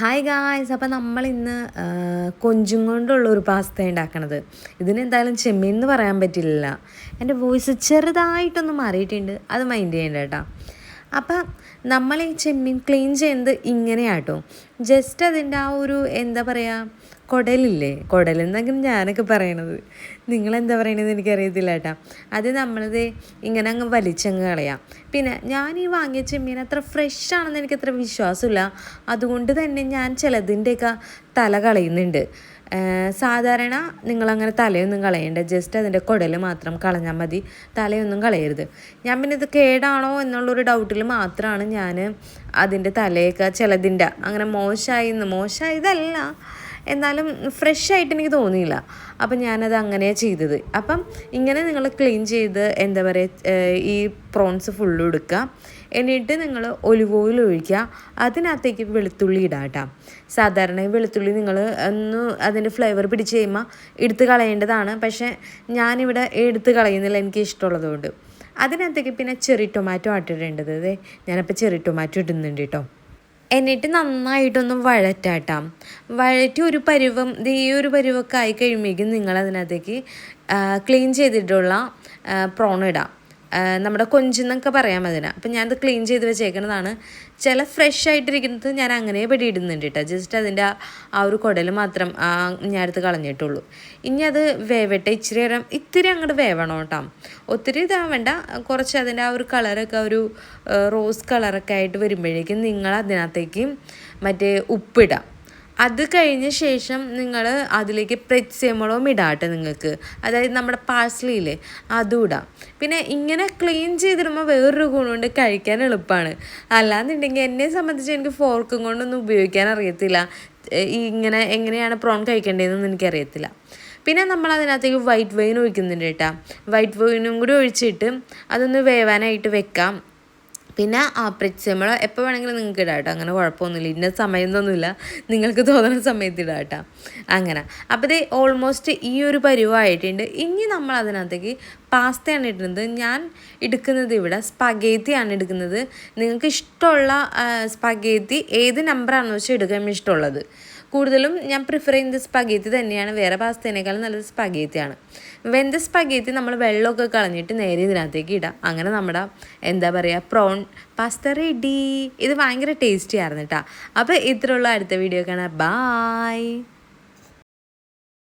Hi guys അപ്പോൾ നമ്മൾ ഇന്ന് കൊഞ്ചും കൊണ്ടുള്ള ഒരു പാസ്ത ഉണ്ടാക്കണത്. ഇതിനെന്തായാലും ചെമ്മീൻ എന്ന് പറയാൻ പറ്റില്ല എന്റെ വോയിസ് ചെറുതായിട്ടൊന്ന് മാറിയിട്ടുണ്ട്. അത് മൈൻഡ് ചെയ്യേണ്ട കേട്ടോ. അപ്പം നമ്മൾ ഈ ചെമ്മീൻ ക്ലീൻ ചെയ്യുന്നത് ഇങ്ങനെയാട്ടോ ജസ്റ്റ് അതിന്റെ ആ ഒരു എന്താ പറയുക കുടലില്ലേ? കുടലെന്നെങ്കിലും ഞാനൊക്കെ പറയണത്. നിങ്ങളെന്താ പറയണത് എനിക്കറിയത്തില്ല കേട്ടോ. അത് നമ്മളത് ഇങ്ങനെ അങ്ങ് വലിച്ചങ്ങ് കളയാം. പിന്നെ ഞാൻ ഈ വാങ്ങിയ ചെമ്മീൻ അത്ര ഫ്രഷ് ആണെന്ന് എനിക്ക് അത്ര വിശ്വാസമില്ല. അതുകൊണ്ട് തന്നെ ഞാൻ ചിലതിന്റെയൊക്കെ തല കളയുന്നുണ്ട്. സാധാരണ നിങ്ങളങ്ങനെ തലയൊന്നും കളയണ്ട. ജസ്റ്റ് അതിന്റെ കുടൽ മാത്രം കളഞ്ഞാൽ മതി. തലയൊന്നും കളയരുത്. ഞാൻ പിന്നെ ഇത് കേടാണോ എന്നുള്ളൊരു ഡൗട്ടിൽ മാത്രമാണ് ഞാൻ അതിന്റെ തലയൊക്കെ ചിലതിന്റെ അങ്ങനെ മോശമായി മോശമായതല്ല. എന്നാലും ഫ്രഷ് ആയിട്ട് എനിക്ക് തോന്നിയില്ല. അപ്പം ഞാനത് അങ്ങനെയാണ് ചെയ്തത്. അപ്പം ഇങ്ങനെ നിങ്ങൾ ക്ലീൻ ചെയ്ത് എന്താ പറയുക ഈ പ്രോൺസ് ഫുള്ളും എടുക്കുക. എന്നിട്ട് നിങ്ങൾ ഒലിവ് ഓയിൽ ഒഴിക്കുക. അതിനകത്തേക്ക് വെളുത്തുള്ളി ഇടാം കേട്ടോ സാധാരണ വെളുത്തുള്ളി നിങ്ങൾ ഒന്ന് അതിന്റെ ഫ്ലേവർ പിടിച്ച് കഴിയുമ്പോൾ എടുത്ത് കളയേണ്ടതാണ്. പക്ഷേ ഞാനിവിടെ എടുത്ത് കളയുന്നില്ല എനിക്ക് ഇഷ്ടമുള്ളതുകൊണ്ട്. അതിനകത്തേക്ക് പിന്നെ ചെറി ടൊമാറ്റോ ആട്ടിടേണ്ടത്. അതെ ഞാനപ്പോൾ ചെറി ടൊമാറ്റോ ഇടുന്നുണ്ട് കേട്ടോ എന്നിട്ട് നന്നായിട്ടൊന്ന് വഴറ്റാട്ടാം. വഴറ്റി ഒരു പരുവം ഈ ഒരു പരുവൊക്കെ ആയി കഴിയുമ്പോഴേക്കും നിങ്ങൾ അതിനകത്തേക്ക് ക്ലീൻ ചെയ്തിട്ടുള്ള പ്രോൺ ഇടാം. നമ്മുടെ കൊഞ്ചെന്നൊക്കെ പറയാം അതിന്. അപ്പം ഞാനത് ക്ലീൻ ചെയ്ത് വെച്ചേക്കുന്നതാണ്. ചില ഫ്രഷ് ആയിട്ടിരിക്കുന്നത് ഞാൻ അങ്ങനെ പടി ഇടുന്നുണ്ട് കേട്ടോ ജസ്റ്റ് അതിന്റെ ആ ഒരു കുടൽ മാത്രം ഞാൻ എടുത്ത് കളഞ്ഞിട്ടുള്ളൂ. ഇനി അത് വേവട്ടെ ഇച്ചിരി നേരം ഇത്തിരി അങ്ങോട്ട് വേവണം കേട്ടോ. ഒത്തിരി ഇതാവേണ്ട കുറച്ച് അതിന്റെ ആ ഒരു കളറൊക്കെ ഒരു റോസ് കളറൊക്കെ ആയിട്ട് വരുമ്പോഴേക്കും നിങ്ങൾ അതിനകത്തേക്ക് മറ്റേ ഉപ്പിടാം. അത് കഴിഞ്ഞ ശേഷം നിങ്ങൾ അതിലേക്ക് പ്രത്യേമളവും ഇടാട്ടെ നിങ്ങൾക്ക്. അതായത് നമ്മുടെ പാഴ്സലിയില്ലേ അതും ഇടാം. പിന്നെ ഇങ്ങനെ ക്ലീൻ ചെയ്തിടുമ്പോൾ വേറൊരു ഗുണമുണ്ട് കഴിക്കാൻ എളുപ്പമാണ് അല്ലാന്നുണ്ടെങ്കിൽ എന്നെ സംബന്ധിച്ച് എനിക്ക് ഫോർക്കും കൊണ്ടൊന്നും ഉപയോഗിക്കാൻ അറിയത്തില്ല. ഇങ്ങനെ എങ്ങനെയാണ് പ്രോൺ കഴിക്കേണ്ടതെന്നൊന്നും എനിക്കറിയത്തില്ല. പിന്നെ നമ്മൾ അതിനകത്തേക്ക് വൈറ്റ് വൈൻ ഒഴിക്കുന്നുണ്ട് കേട്ടോ. വൈറ്റ് വൈനും കൂടി ഒഴിച്ചിട്ട് അതൊന്ന് വേവാനായിട്ട് വെക്കാം. പിന്നെ ആ നമ്മൾ എപ്പോൾ വേണമെങ്കിലും നിങ്ങൾക്ക് ഇടാം കേട്ടോ. അങ്ങനെ കുഴപ്പമൊന്നുമില്ല. ഇന്ന സമയമൊന്നുമില്ല. നിങ്ങൾക്ക് തോന്നുന്ന സമയത്ത് ഇടാം കേട്ടോ. അങ്ങനെ. അപ്പോൾ ഇത് ഓൾമോസ്റ്റ് ഈ ഒരു പരുവായിട്ടുണ്ട് ഇനി നമ്മൾ അതിനകത്തേക്ക് പാസ്തയാണ് ഇടുന്നത്. ഞാൻ എടുക്കുന്നത് ഇവിടെ സ്പഗേത്തിയാണ് എടുക്കുന്നത്. നിങ്ങൾക്ക് ഇഷ്ടമുള്ള സ്പഗേത്തി ഏത് നമ്പറാണെന്ന് വെച്ചാൽ എടുക്കാൻ ഇഷ്ടമുള്ളത്. കൂടുതലും ഞാൻ പ്രിഫർ ചെയ്യുന്നത് സ്പഗേത്തി തന്നെയാണ്. വേറെ പാസ്തേനേക്കാളും നല്ലത് സ്പഗേത്തിയാണ് വെന്ത സ്പഗേത്തി നമ്മൾ വെള്ളമൊക്കെ കളഞ്ഞിട്ട് നേരെ ഇതിനകത്തേക്ക് ഇടാം. അങ്ങനെ നമ്മുടെ എന്താ പറയുക പ്രോൺ പാസ്ത റെഡി ഇത് ഭയങ്കര ടേസ്റ്റി ആയിരുന്നു കേട്ടോ അപ്പോൾ ഇത്രയുള്ള അടുത്ത വീഡിയോ കാണാം. ബായ്